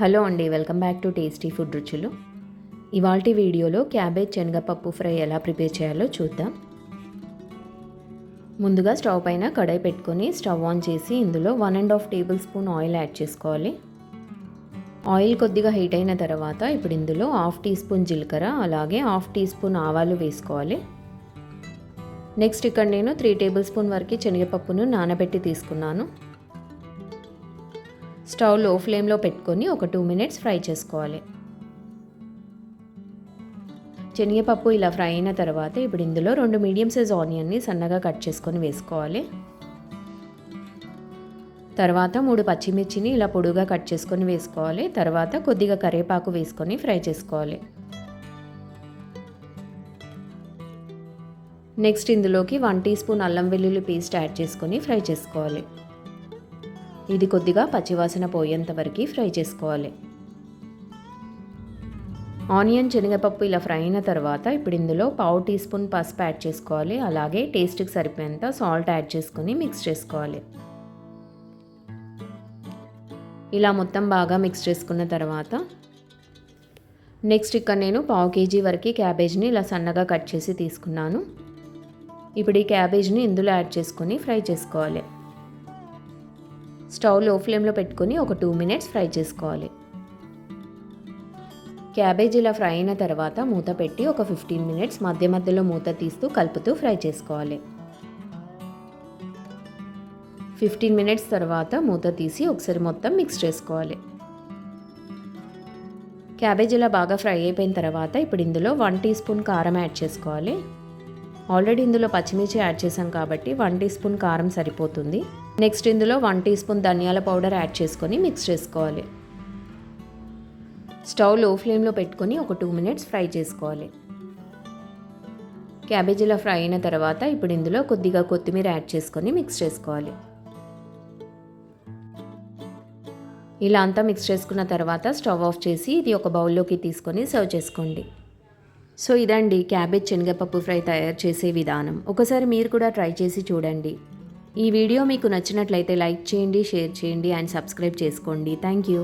Hello అండి welcome back to tasty food రుచులు. ఇవాల్టి వీడియోలో క్యాబేజ్ శనగపప్పు ఫ్రై ఎలా ప్రిపేర్ చేయాలో చూద్దాం. ముందుగా స్టవ్ పైన కడాయి పెట్టుకొని స్టవ్ ఆన్ చేసి ఇందులో one and half tablespoon oil add చేసుకోవాలి. ఆయిల్ కొద్దిగా హీట్ అయిన తర్వాత ఇప్పుడు ఇందులో హాఫ్ టీ స్పూన్ జీలకర్ర అలాగే హాఫ్ టీ స్పూన్ ఆవాలు వేసుకోవాలి. నెక్స్ట్ ఇక్కడ నేను త్రీ టేబుల్ స్పూన్ వరకు శనగపప్పును నానబెట్టి తీసుకున్నాను. స్టవ్లో ఫ్లేమ్లో పెట్టుకొని ఒక టూ మినిట్స్ ఫ్రై చేసుకోవాలి. శనగపప్పు ఇలా ఫ్రై అయిన తర్వాత ఇప్పుడు ఇందులో రెండు మీడియం సైజ్ ఆనియన్ని సన్నగా కట్ చేసుకొని వేసుకోవాలి. తర్వాత మూడు పచ్చిమిర్చిని ఇలా పొడుగా కట్ చేసుకొని వేసుకోవాలి. తర్వాత కొద్దిగా కరివేపాకు వేసుకొని ఫ్రై చేసుకోవాలి. నెక్స్ట్ ఇందులోకి వన్ టీ స్పూన్ అల్లం వెల్లుల్లి పేస్ట్ యాడ్ చేసుకొని ఫ్రై చేసుకోవాలి. ఇది కొద్దిగా పచ్చివాసన పోయేంత వరకు ఫ్రై చేసుకోవాలి. ఆనియన్ శనగపప్పు ఇలా ఫ్రై అయిన తర్వాత ఇప్పుడు ఇందులో పావు టీ స్పూన్ పసుపు యాడ్ చేసుకోవాలి. అలాగే టేస్ట్కి సరిపోయేంత సాల్ట్ యాడ్ చేసుకొని మిక్స్ చేసుకోవాలి. ఇలా మొత్తం బాగా మిక్స్ చేసుకున్న తర్వాత నెక్స్ట్ ఇక్కడ నేను పావు కేజీ వరకు క్యాబేజ్ని ఇలా సన్నగా కట్ చేసి తీసుకున్నాను. ఇప్పుడు ఈ క్యాబేజ్ని ఇందులో యాడ్ చేసుకొని ఫ్రై చేసుకోవాలి. స్టవ్లో ఫ్లేమ్లో పెట్టుకొని ఒక టూ మినిట్స్ ఫ్రై చేసుకోవాలి. క్యాబేజ్ ఇలా ఫ్రై అయిన తర్వాత మూత పెట్టి ఒక ఫిఫ్టీన్ మినిట్స్ మధ్య మధ్యలో మూత తీస్తూ కలుపుతూ ఫ్రై చేసుకోవాలి. ఫిఫ్టీన్ మినిట్స్ తర్వాత మూత తీసి ఒకసారి మొత్తం మిక్స్ చేసుకోవాలి. క్యాబేజ్ ఇలా బాగా ఫ్రై అయిపోయిన తర్వాత ఇప్పుడు ఇందులో వన్ టీ స్పూన్ కారం యాడ్ చేసుకోవాలి. ఆల్రెడీ ఇందులో పచ్చిమిర్చి యాడ్ చేసాం కాబట్టి వన్ టీ స్పూన్ కారం సరిపోతుంది. నెక్స్ట్ ఇందులో వన్ టీ స్పూన్ ధనియాల పౌడర్ యాడ్ చేసుకొని మిక్స్ చేసుకోవాలి. స్టవ్లో ఫ్లేమ్లో పెట్టుకొని ఒక టూ మినిట్స్ ఫ్రై చేసుకోవాలి. క్యాబేజీలో ఫ్రై అయిన తర్వాత ఇప్పుడు ఇందులో కొద్దిగా కొత్తిమీర యాడ్ చేసుకొని మిక్స్ చేసుకోవాలి. ఇలా అంతా మిక్స్ చేసుకున్న తర్వాత స్టవ్ ఆఫ్ చేసి ఇది ఒక బౌల్లోకి తీసుకొని సర్వ్ చేసుకోండి. సో ఇదండి క్యాబేజ్ శనగపప్పు ఫ్రై తయారు చేసే విధానం. ఒకసారి మీరు కూడా ట్రై చేసి చూడండి. ఈ వీడియో మీకు నచ్చినట్లయితే లైక్ చేయండి షేర్ చేయండి అండ్ సబ్స్క్రైబ్ చేసుకోండి. Thank you.